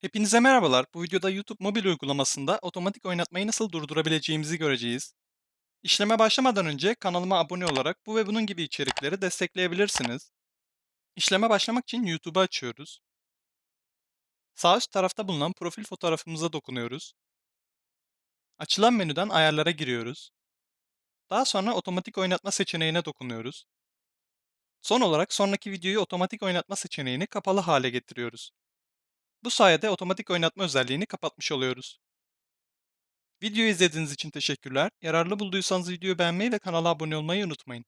Hepinize merhabalar. Bu videoda YouTube mobil uygulamasında otomatik oynatmayı nasıl durdurabileceğimizi göreceğiz. İşleme başlamadan önce kanalıma abone olarak bu ve bunun gibi içerikleri destekleyebilirsiniz. İşleme başlamak için YouTube'u açıyoruz. Sağ üst tarafta bulunan profil fotoğrafımıza dokunuyoruz. Açılan menüden ayarlara giriyoruz. Daha sonra otomatik oynatma seçeneğine dokunuyoruz. Son olarak sonraki videoyu otomatik oynatma seçeneğini kapalı hale getiriyoruz. Bu sayede otomatik oynatma özelliğini kapatmış oluyoruz. Videoyu izlediğiniz için teşekkürler. Yararlı bulduysanız videoyu beğenmeyi ve kanala abone olmayı unutmayın.